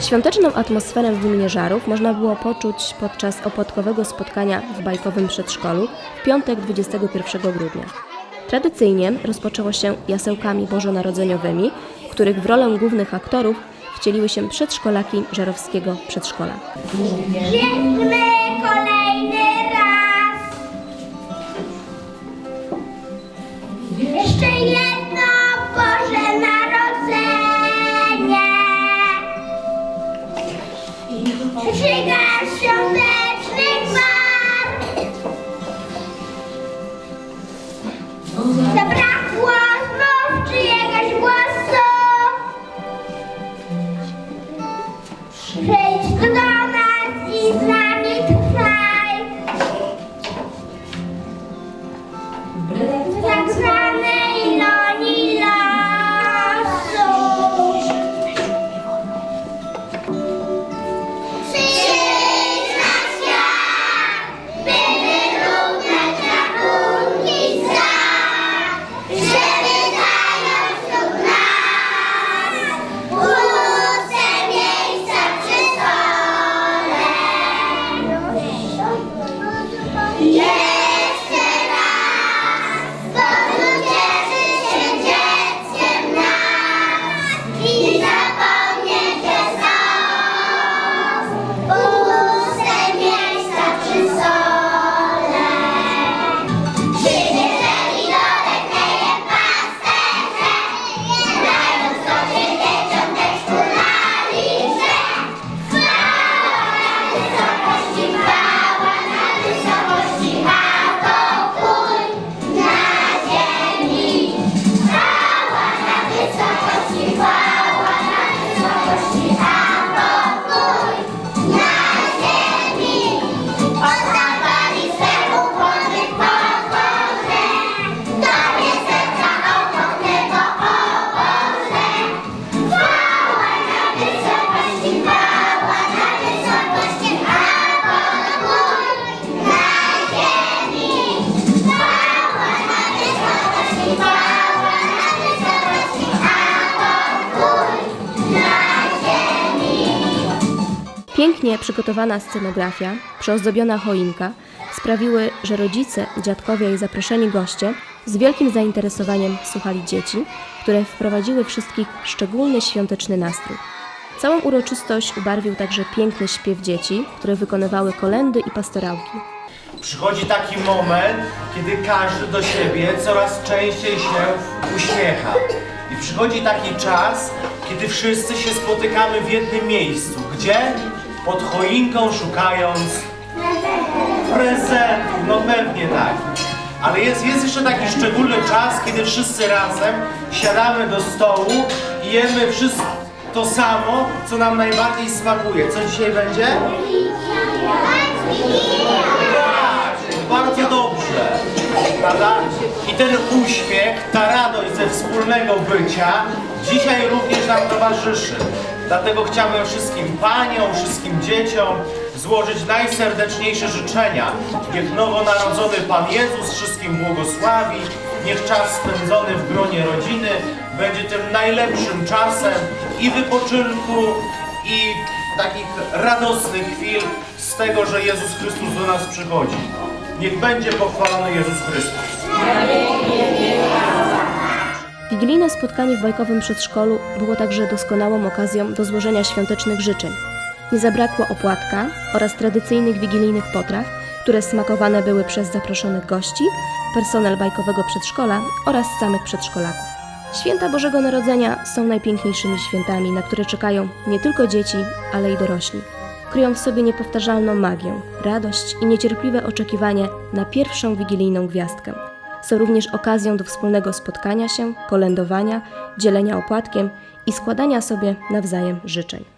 Świąteczną atmosferę w gminie Żarów można było poczuć podczas opłatkowego spotkania w bajkowym przedszkolu w piątek 21 grudnia. Tradycyjnie rozpoczęło się jasełkami bożonarodzeniowymi, których w rolę głównych aktorów wcieliły się przedszkolaki żarowskiego przedszkola. Piękny kolejny raz. Jeszcze jedno Żygam świątecznych Pięknie przygotowana scenografia, przyozdobiona choinka sprawiły, że rodzice, dziadkowie i zaproszeni goście z wielkim zainteresowaniem słuchali dzieci, które wprowadziły wszystkich w szczególny świąteczny nastrój. Całą uroczystość ubarwił także piękny śpiew dzieci, które wykonywały kolendy i pastorałki. Przychodzi taki moment, kiedy każdy do siebie coraz częściej się uśmiecha. I przychodzi taki czas, kiedy wszyscy się spotykamy w jednym miejscu. Gdzie? Pod choinką szukając prezentów. No pewnie tak. Ale jest, jest jeszcze taki szczególny czas, kiedy wszyscy razem siadamy do stołu i jemy wszystko to samo, co nam najbardziej smakuje. Co dzisiaj będzie? Bardzo dobrze. Prawda? I ten uśmiech, ta radość ze wspólnego bycia dzisiaj również nam towarzyszy. Dlatego chciałbym wszystkim paniom, wszystkim dzieciom złożyć najserdeczniejsze życzenia. Niech nowonarodzony Pan Jezus wszystkim błogosławi. Niech czas spędzony w gronie rodziny będzie tym najlepszym czasem i wypoczynku, i takich radosnych chwil z tego, że Jezus Chrystus do nas przychodzi. Niech będzie pochwalony Jezus Chrystus. Wigilijne spotkanie w bajkowym przedszkolu było także doskonałą okazją do złożenia świątecznych życzeń. Nie zabrakło opłatka oraz tradycyjnych wigilijnych potraw, które smakowane były przez zaproszonych gości, personel bajkowego przedszkola oraz samych przedszkolaków. Święta Bożego Narodzenia są najpiękniejszymi świętami, na które czekają nie tylko dzieci, ale i dorośli. Kryją w sobie niepowtarzalną magię, radość i niecierpliwe oczekiwanie na pierwszą wigilijną gwiazdkę. Są również okazją do wspólnego spotkania się, kolędowania, dzielenia opłatkiem i składania sobie nawzajem życzeń.